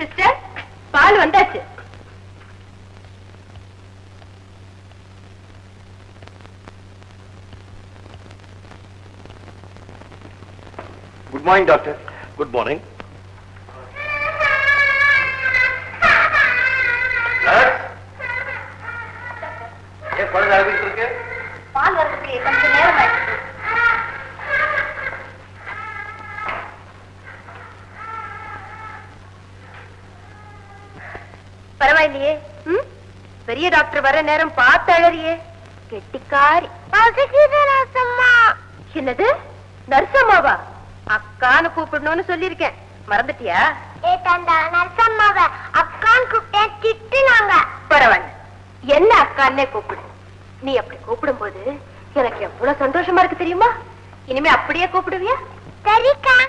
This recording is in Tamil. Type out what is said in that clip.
சிஸ்டர் பால் வந்தாச்சு. Good morning doctor good morning பால் வரதுக்கு கொஞ்சம் நேரம் பரவாயில்லையே? பெரிய டாக்டர் வர நேரம் பார்த்து அழறியே. கெட்டிக்காரி. என்னது? நர்சம்மாவா? அக்கான்னு கூப்பிடணும்னு சொல்லியிருக்கேன். மறந்துட்டியா? பரவாயில்ல. என்ன அக்கான்னே கூப்பிடு. நீ அப்படி கூப்பிடும்போது எனக்கு எவ்வளவு சந்தோஷமா இருக்கு தெரியுமா? இனிமே அப்படியே கூப்பிடுவியா? சரிக்கா.